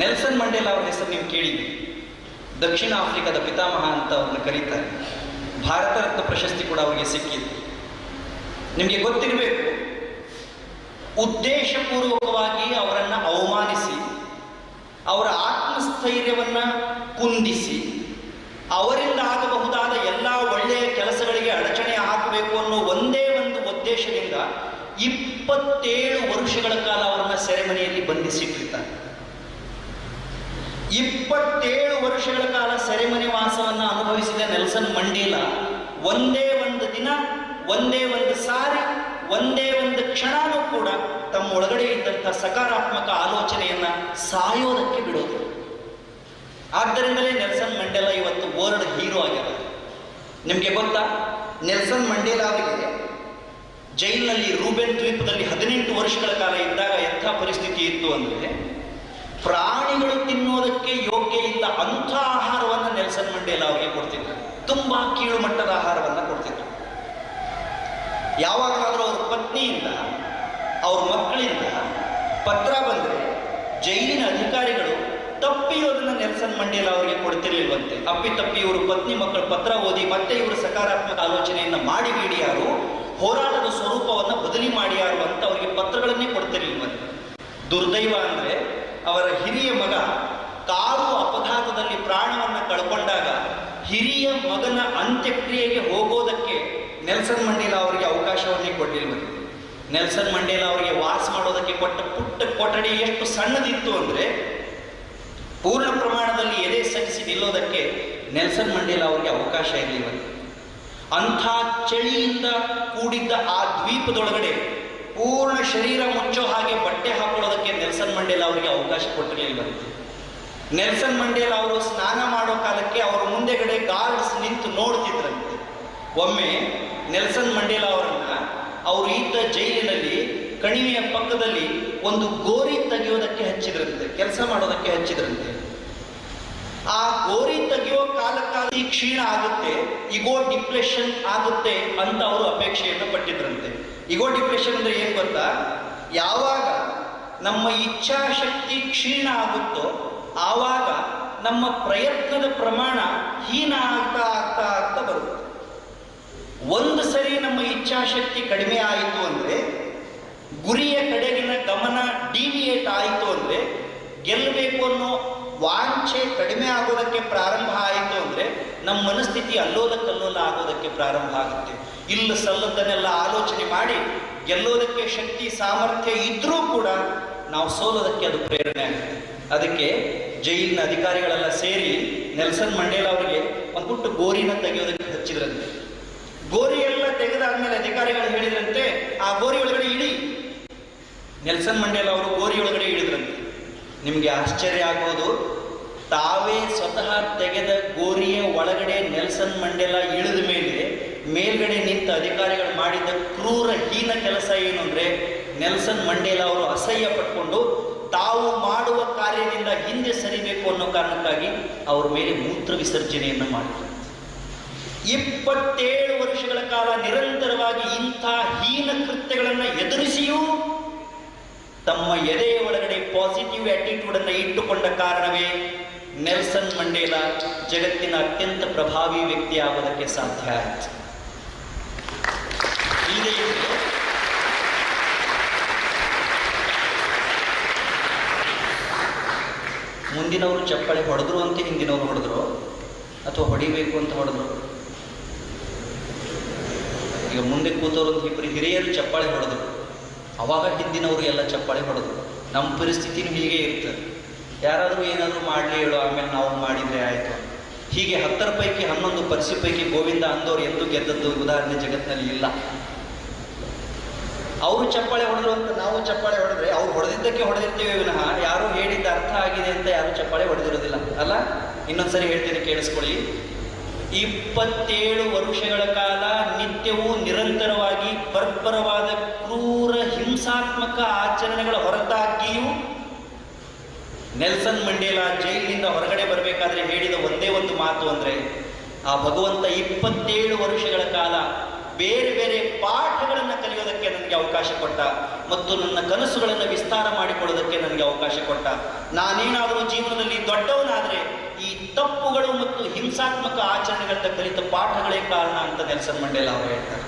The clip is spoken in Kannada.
ನೆಲ್ಸನ್ ಮಂಡೇಲ ಅವರ ಹೆಸರು ನೀವು ಕೇಳಿದ್ರಿ. ದಕ್ಷಿಣ ಆಫ್ರಿಕಾದ ಪಿತಾಮಹ ಅಂತ ಅವ್ರನ್ನ ಕರೀತಾರೆ. ಭಾರತ ರತ್ನ ಪ್ರಶಸ್ತಿ ಕೂಡ ಅವರಿಗೆ ಸಿಕ್ಕಿದೆ. ನಿಮಗೆ ಗೊತ್ತಿರಬೇಕು, ಉದ್ದೇಶಪೂರ್ವಕವಾಗಿ ಅವರನ್ನು ಅವಮಾನಿಸಿ, ಅವರ ಆತ್ಮಸ್ಥೈರ್ಯವನ್ನು ಕುಂದಿಸಿ, ಅವರಿಂದ ಆಗಬಹುದಾದ ಎಲ್ಲ ಒಳ್ಳೆಯ ಕೆಲಸಗಳಿಗೆ ಅಡಚಣೆ ಹಾಕಬೇಕು ಅನ್ನೋ ಒಂದೇ ಒಂದು ಉದ್ದೇಶದಿಂದ ಇಪ್ಪತ್ತೇಳು ವರ್ಷಗಳ ಕಾಲ ಅವರನ್ನ ಸೆರೆಮನೆಯಲ್ಲಿ ಬಂಧಿಸಿಟ್ಟಿರ್ತಾರೆ. ಇಪ್ಪತ್ತೇಳು ವರ್ಷಗಳ ಕಾಲ ಸೆರೆಮನೆ ವಾಸವನ್ನು ಅನುಭವಿಸಿದ ನೆಲ್ಸನ್ ಮಂಡೇಲ. ಒಂದೇ ಒಂದು ದಿನ, ಒಂದೇ ಒಂದು ಸಾರಿ, ಒಂದೇ ಒಂದು ಕ್ಷಣನೂ ಕೂಡ ತಮ್ಮ ಒಳಗಡೆ ಇದ್ದಂಥ ಸಕಾರಾತ್ಮಕ ಆಲೋಚನೆಯನ್ನ ಸಾಯೋದಕ್ಕೆ ಬಿಡೋದು. ಆದ್ದರಿಂದಲೇ ನೆಲ್ಸನ್ ಮಂಡೇಲ ಇವತ್ತು ವರ್ಲ್ಡ್ ಹೀರೋ ಆಗಿರೋದು ನಿಮಗೆ ಗೊತ್ತಾ? ನೆಲ್ಸನ್ ಮಂಡೇಲ ಅವರಿಗೆ ಜೈಲಿನಲ್ಲಿ ರೂಬೆನ್ ದ್ವೀಪದಲ್ಲಿ ಹದಿನೆಂಟು ವರ್ಷಗಳ ಕಾಲ ಇದ್ದಾಗ ಎಂಥ ಪರಿಸ್ಥಿತಿ ಇತ್ತು ಅಂದರೆ ಪ್ರಾಣಿಗಳು ತಿನ್ನೋದಕ್ಕೆ ಯೋಗ್ಯ ಇಲ್ಲ ಅಂಥ ಆಹಾರವನ್ನು ನೆಲ್ಸನ್ ಮಂಡೇಲ ಅವರಿಗೆ ಕೊಡ್ತಿದ್ರು. ತುಂಬಾ ಕೀಳು ಮಟ್ಟದ ಆಹಾರವನ್ನು ಕೊಡ್ತಿದ್ರು. ಯಾವಾಗಲಾದರೂ ಅವ್ರ ಪತ್ನಿಯಿಂದ, ಅವ್ರ ಮಕ್ಕಳಿಂದ ಪತ್ರ ಬಂದರೆ ಜೈಲಿನ ಅಧಿಕಾರಿಗಳು ತಪ್ಪಿ ಅದನ್ನ ನೆಲ್ಸನ್ ಮಂಡೇಲ ಅವರಿಗೆ ಕೊಡ್ತಿರ್ಲಿಲ್ವಂತೆ. ಅಪ್ಪಿ ತಪ್ಪಿ ಇವರು ಪತ್ನಿ ಮಕ್ಕಳು ಪತ್ರ ಓದಿ ಮತ್ತೆ ಇವರು ಸಕಾರಾತ್ಮಕ ಆಲೋಚನೆಯನ್ನ ಮಾಡಿ ಬಿಡಿ ಯಾರು, ಹೋರಾಟದ ಸ್ವರೂಪವನ್ನು ಬದಲಿ ಮಾಡಿಯಾರು ಅಂತ ಅವರಿಗೆ ಪತ್ರಗಳನ್ನೇ ಕೊಡ್ತಿರ್ಲಿಲ್ವಂತೆ. ದುರ್ದೈವ ಅಂದ್ರೆ ಅವರ ಹಿರಿಯ ಮಗ ಕಾರು ಅಪಘಾತದಲ್ಲಿ ಪ್ರಾಣವನ್ನು ಕಳ್ಕೊಂಡಾಗ ಹಿರಿಯ ಮಗನ ಅಂತ್ಯಕ್ರಿಯೆಗೆ ಹೋಗೋದಕ್ಕೆ ನೆಲ್ಸನ್ ಮಂಡೇಲ ಅವರಿಗೆ ಅವಕಾಶವನ್ನೇ ಕೊಟ್ಟಿಲ್ಲ ನೆಲ್ಸನ್ ಮಂಡೇಲ ಅವರಿಗೆ ವಾಸ ಮಾಡೋದಕ್ಕೆ ಕೊಟ್ಟ ಪುಟ್ಟ ಕೊಠಡಿ ಎಷ್ಟು ಸಣ್ಣದಿತ್ತು ಅಂದ್ರೆ ಪೂರ್ಣ ಪ್ರಮಾಣದಲ್ಲಿ ಎದೆ ಸಹಿಸಿ ನಿಲ್ಲೋದಕ್ಕೆ ನೆಲ್ಸನ್ ಮಂಡೇಲ ಅವರಿಗೆ ಅವಕಾಶ ಇರಲಿಲ್ಲ ಅಂಥ ಚಳಿಯಿಂದ ಕೂಡಿದ್ದ ಆ ದ್ವೀಪದೊಳಗಡೆ ಪೂರ್ಣ ಶರೀರ ಮುಚ್ಚೋ ಹಾಗೆ ಬಟ್ಟೆ ಹಾಕೊಳ್ಳೋದಕ್ಕೆ ನೆಲ್ಸನ್ ಮಂಡೇಲ ಅವರಿಗೆ ಅವಕಾಶ ಕೊಟ್ಟಿರಲಿಲ್ಲ ನೆಲ್ಸನ್ ಮಂಡೇಲ ಅವರು ಸ್ನಾನ ಮಾಡೋ ಕಾಲಕ್ಕೆ ಅವರ ಮುಂದೆಗಡೆ ಗಾರ್ಡ್ಸ್ ನಿಂತು ನೋಡ್ತಿದ್ರಂತೆ. ಒಮ್ಮೆ ನೆಲ್ಸನ್ ಮಂಡೇಲ ಅವರನ್ನ ಅವರು ಇದ್ದ ಜೈಲಿನಲ್ಲಿ ಕಣಿವೆಯ ಪಕ್ಕದಲ್ಲಿ ಒಂದು ಗೋರಿ ತೆಗೆಯೋದಕ್ಕೆ ಹಚ್ಚಿದ್ರಂತೆ, ಕೆಲಸ ಮಾಡೋದಕ್ಕೆ ಹಚ್ಚಿದ್ರಂತೆ. ಆ ಗೋರಿ ತೆಗೆಯೋ ಕಾಲಕ್ಕಾಗಿ ಕ್ಷೀಣ ಆಗುತ್ತೆ ಇಗೋ ಡಿಪ್ರೆಷನ್ ಆಗುತ್ತೆ ಅಂತ ಅವರು ಅಪೇಕ್ಷೆಯನ್ನು ಪಟ್ಟಿದ್ರಂತೆ. ಇಗೋ ಡಿಪ್ರೆಷನ್ ಅಂದ್ರೆ ಏನ್ ಗೊತ್ತಾ? ಯಾವಾಗ ನಮ್ಮ ಇಚ್ಛಾಶಕ್ತಿ ಕ್ಷೀಣ ಆಗುತ್ತೋ, ಆವಾಗ ನಮ್ಮ ಪ್ರಯತ್ನದ ಪ್ರಮಾಣ ಹೀನ ಆಗ್ತಾ ಆಗ್ತಾ ಆಗ್ತಾ ಬರುತ್ತೆ. ಒಂದು ಸರಿ ನಮ್ಮ ಇಚ್ಛಾಶಕ್ತಿ ಕಡಿಮೆ ಆಯಿತು ಅಂದ್ರೆ, ಗುರಿಯ ಕಡೆಗಿನ ಗಮನ ಡಿವಿಯೇಟ್ ಆಯಿತು ಅಂದ್ರೆ, ಗೆಲ್ಲಬೇಕು ಅನ್ನೋ ವಾಂಛೆ ಕಡಿಮೆ ಆಗೋದಕ್ಕೆ ಪ್ರಾರಂಭ ಆಯಿತು ಅಂದ್ರೆ, ನಮ್ಮ ಮನಸ್ಥಿತಿ ಅಲ್ಲೋದಕ್ಕಲ್ಲೋಲ ಕಲ್ಲೋಲ ಆಗೋದಕ್ಕೆ ಪ್ರಾರಂಭ ಆಗುತ್ತೆ. ಇಲ್ಲ ಸಲ್ಲದನ್ನೆಲ್ಲ ಆಲೋಚನೆ ಮಾಡಿ, ಗೆಲ್ಲೋದಕ್ಕೆ ಶಕ್ತಿ ಸಾಮರ್ಥ್ಯ ಇದ್ರೂ ಕೂಡ ನಾವು ಸೋಲೋದಕ್ಕೆ ಅದು ಪ್ರೇರಣೆ ಆಗುತ್ತೆ. ಅದಕ್ಕೆ ಜೈಲಿನ ಅಧಿಕಾರಿಗಳೆಲ್ಲ ಸೇರಿ ನೆಲ್ಸನ್ ಮಂಡೇಲ ಅವರಿಗೆ ಒಂದು ಪುಟ್ಟು ಗೋರಿನ ತೆಗೆಯೋದಕ್ಕೆ ಹಚ್ಚಿದ್ರಂತೆ. ಗೋರಿ ಎಲ್ಲ ತೆಗೆದಾದ್ಮೇಲೆ ಅಧಿಕಾರಿಗಳು ಹೇಳಿದ್ರಂತೆ, ಆ ಗೋರಿ ಒಳಗಡೆ ಇಳಿ ನೆಲ್ಸನ್ ಮಂಡೇಲ ಅವರು ಗೋರಿ ಒಳಗಡೆ ಇಳಿದ್ರಂತೆ ನಿಮಗೆ ಆಶ್ಚರ್ಯ ಆಗೋದು, ತಾವೇ ಸ್ವತಃ ತೆಗೆದ ಗೋರಿಯ ಒಳಗಡೆ ನೆಲ್ಸನ್ ಮಂಡೇಲ ಇಳಿದ ಮೇಲೆ ಮೇಲ್ಗಡೆ ನಿಂತ ಅಧಿಕಾರಿಗಳು ಮಾಡಿದ ಕ್ರೂರ ಹೀನ ಕೆಲಸ ಏನು ಅಂದ್ರೆ ನೆಲ್ಸನ್ ಮಂಡೇಲ ಅವರು ಅಸಹ್ಯ ಪಟ್ಕೊಂಡು ತಾವು ಮಾಡುವ ಕಾರ್ಯದಿಂದ ಹಿಂದೆ ಸರಿಬೇಕು ಅನ್ನೋ ಕಾರಣಕ್ಕಾಗಿ ಅವರ ಮೇಲೆ ಮೂತ್ರ ವಿಸರ್ಜನೆಯನ್ನು ಮಾಡಿದರು. ಇಪ್ಪತ್ತೇಳು ವರ್ಷಗಳ ಕಾಲ ನಿರಂತರವಾಗಿ ಇಂಥ ಹೀನ ಕೃತ್ಯಗಳನ್ನು ಎದುರಿಸಿಯೂ ತಮ್ಮ ಎದೆಯ ಒಳಗಡೆ ಪಾಸಿಟಿವ್ ಆಟಿಟ್ಯೂಡ್ ಅನ್ನು ಇಟ್ಟುಕೊಂಡ ಕಾರಣವೇ ನೆಲ್ಸನ್ ಮಂಡೇಲ ಜಗತ್ತಿನ ಅತ್ಯಂತ ಪ್ರಭಾವಿ ವ್ಯಕ್ತಿ ಆಗೋದಕ್ಕೆ ಸಾಧ್ಯ ಆಯಿತು. ಚಪ್ಪಾಳೆ ಚಪ್ಪಳೆ ಹೊಡೆದ್ರು ಅಂತ ಹಿಂದಿನವರು ಹೊಡೆದ್ರು? ಅಥವಾ ಹೊಡಿಬೇಕು ಅಂತ ಹೊಡೆದ್ರು? ಈಗ ಮುಂದೆ ಕೂತವರು ಅಂತ ಇಬ್ಬರು ಹಿರಿಯರು ಚಪ್ಪಾಳೆ ಹೊಡೆದ್ರು. ಅವಾಗ ಹಿಂದಿನವರು ಎಲ್ಲ ಚಪ್ಪಾಳೆ ಹೊಡೆದ್ರು. ನಮ್ಮ ಪರಿಸ್ಥಿತಿನೂ ಹೀಗೆ ಇರ್ತದೆ. ಯಾರಾದರೂ ಏನಾದರೂ ಮಾಡಲಿ ಹೇಳೋ, ಆಮೇಲೆ ನಾವು ಮಾಡಿದರೆ ಆಯಿತು. ಹೀಗೆ ಹತ್ತರ ಪೈಕಿ ಹನ್ನೊಂದು, ಪರಿಸಿ ಪೈಕಿ ಗೋವಿಂದ ಅಂದವರು ಎಂದು ಗೆದ್ದದ್ದು ಉದಾಹರಣೆ ಜಗತ್ತಿನಲ್ಲಿ ಇಲ್ಲ. ಅವರು ಚಪ್ಪಾಳೆ ಹೊಡೆದ್ರು ಅಂತ ನಾವು ಚಪ್ಪಾಳೆ ಹೊಡೆದ್ರೆ ಅವ್ರು ಹೊಡೆದಿದ್ದಕ್ಕೆ ಹೊಡೆದಿರ್ತೀವಿ ವಿನಃ ಯಾರು ಹೇಳಿದ್ದ ಅರ್ಥ ಆಗಿದೆ ಅಂತ ಯಾರು ಚಪ್ಪಾಳೆ ಹೊಡೆದಿರೋದಿಲ್ಲ, ಅಲ್ಲ? ಇನ್ನೊಂದ್ಸರಿ ಹೇಳ್ತೀನಿ, ಕೇಳಿಸ್ಕೊಳ್ಳಿ. ಇಪ್ಪತ್ತೇಳು ವರ್ಷಗಳ ಕಾಲ ನಿತ್ಯವೂ ನಿರಂತರವಾಗಿ ಬರ್ಬರವಾದ ಕ್ರೂರ ಹಿಂಸಾತ್ಮಕ ಆಚರಣೆಗಳ ಹೊರತಾಗಿಯೂ ನೆಲ್ಸನ್ ಮಂಡೇಲಾ ಜೈಲಿನಿಂದ ಹೊರಗಡೆ ಬರಬೇಕಾದ್ರೆ ಹೇಳಿದ ಒಂದೇ ಒಂದು ಮಾತು ಅಂದ್ರೆ, ಆ ಭಗವಂತ ಇಪ್ಪತ್ತೇಳು ವರ್ಷಗಳ ಕಾಲ ಬೇರೆ ಬೇರೆ ಪಾಠಗಳನ್ನು ಕಲಿಯೋದಕ್ಕೆ ನನಗೆ ಅವಕಾಶ ಕೊಟ್ಟ ಮತ್ತು ನನ್ನ ಕನಸುಗಳನ್ನು ವಿಸ್ತಾರ ಮಾಡಿಕೊಳ್ಳೋದಕ್ಕೆ ನನಗೆ ಅವಕಾಶ ಕೊಟ್ಟ. ನಾನೇನಾದರೂ ಜೀವನದಲ್ಲಿ ದೊಡ್ಡವನಾದರೆ ಈ ತಪ್ಪುಗಳು ಮತ್ತು ಹಿಂಸಾತ್ಮಕ ಆಚರಣೆಗಳಿಂದ ಕಲಿತ ಪಾಠಗಳೇ ಕಾರಣ ಅಂತ ನೆಲ್ಸನ್ ಮಂಡೇಲ ಅವರು ಹೇಳ್ತಾರೆ.